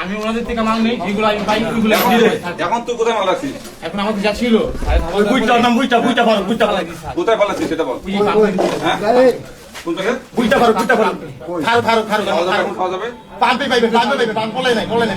আমি ওনাদের থেকে মাল নেই যেগুলো আমি পাই ওইগুলো এখন তুই কোথায় মাল এখন আমাদের যা ছিল বুঝতে পারলাম বুঝতে বুঝতে পারো বুঝতে সেটা বল হ্যাঁ বুঝতে পারো বুঝতে পারো খাওয়া যাবে পাম্পে পাইবে পাম্পে পাইবে পাম্প বলে নাই বলে নাই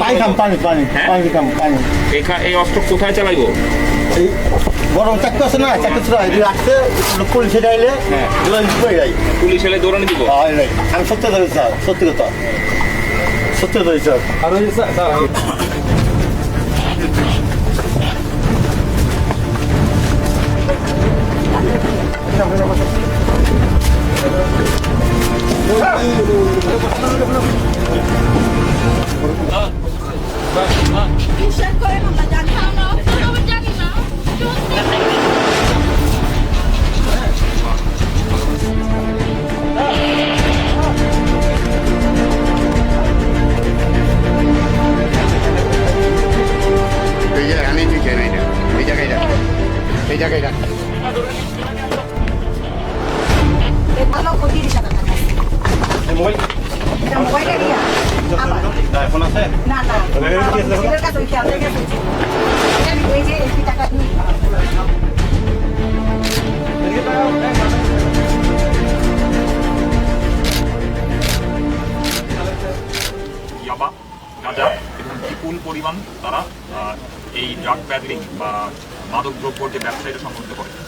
পানি খাম পানি পানি পানি খাম পানি। এই অস্ত্র কোথায় চালাইবো? এই বড় চাকু আছে না চাকু ছিল রাখতে পুলিশ আইলে হ্যাঁ। পুলিশ এলে দৌড়ানি দিব? আমি সত্যি ধরে স্যার সত্যি কথা। সত্যি ধরে স্যার। আমরা জানি আমরা জানি না এই জায়গায় রাখ এই জায়গায় ইয়াবা এবং বিপুল পরিমাণ তারা এই ড্রাগ প্যাডলিং বা মাদক দ্রব্যর যে ব্যবসায়ীরা সংগঠিত করে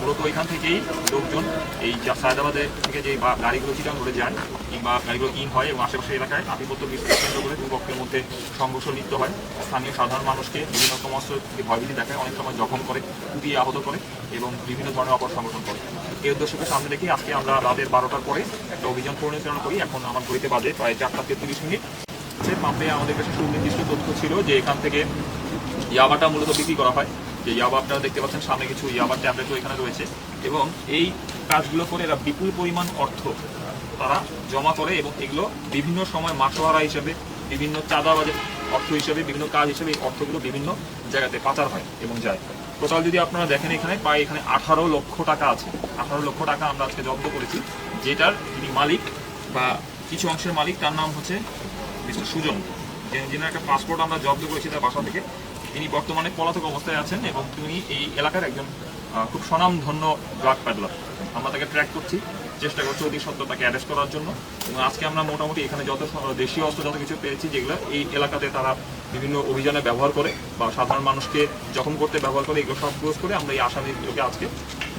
মূলত এখান থেকেই লোকজন এই সায়দাবাদে থেকে যে গাড়িগুলো চিটাং করে যায় কিংবা গাড়িগুলো ইন হয় এবং আশেপাশের এলাকায় আধিপত্য বিস্তার কেন্দ্র করে দুপক্ষের মধ্যে সংঘর্ষ লিপ্ত হয়। স্থানীয় সাধারণ মানুষকে বিভিন্ন সমস্ত থেকে ভয়ভীতি দেখায়, অনেক সময় জখম করে, কুপিয়ে আহত করে এবং বিভিন্ন ধরনের অপর সংগঠন করে। এই উদ্দেশ্যকে সামনে রেখে আজকে আমরা রাতের বারোটার পরে একটা অভিযান পরিচালনা করি। এখন আমার ঘড়িতে বাজে প্রায় চারটা তেত্রিশ মিনিট। সে পাম্পে আমাদের কাছে সুনির্দিষ্ট তথ্য ছিল যে এখান থেকে ইয়াবাটা মূলত বিক্রি করা হয়। যে ইয়াবা আপনারা দেখতে পাচ্ছেন, সামনে কিছু ইয়াবার ট্যাবলেটও এখানে রয়েছে। এবং এই কাজগুলো করে এরা বিপুল পরিমাণ অর্থ তারা জমা করে এবং এগুলো বিভিন্ন সময় মাসোহারা হিসেবে, বিভিন্ন চাঁদাবাজের অর্থ হিসেবে, বিভিন্ন কাজ হিসেবে এই অর্থগুলো বিভিন্ন জায়গাতে পাচার হয় এবং যায়। টোটাল যদি আপনারা দেখেন এখানে, প্রায় এখানে আঠারো লক্ষ টাকা আছে। আঠারো লক্ষ টাকা আমরা আজকে জব্দ করেছি, যেটার যিনি মালিক বা কিছু অংশের মালিক, তার নাম হচ্ছে মিস্টার সুজন। যে একটা পাসপোর্ট আমরা জব্দ করেছি তার বাসা থেকে। তিনি বর্তমানে পলাতক অবস্থায় আছেন এবং তিনি এই এলাকার একজন খুব স্বনামধন্য ড্রাগ প্যাডলার আমরা তাকে ট্র্যাক করছি, চেষ্টা করছি অতি সত্য তাকে অ্যারেস্ট করার জন্য। এবং আজকে আমরা মোটামুটি এখানে যত দেশীয় অস্ত্র যত কিছু পেয়েছি, যেগুলো এই এলাকাতে তারা বিভিন্ন অভিযানে ব্যবহার করে বা সাধারণ মানুষকে জখম করতে ব্যবহার করে, এগুলো সব ক্লোজ করে আমরা এই আসামিগুলোকে আজকে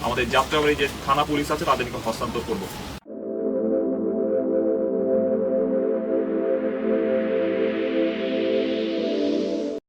আমাদের যাত্রাবাড়ি যে থানা পুলিশ আছে, তাদেরকে হস্তান্তর করব।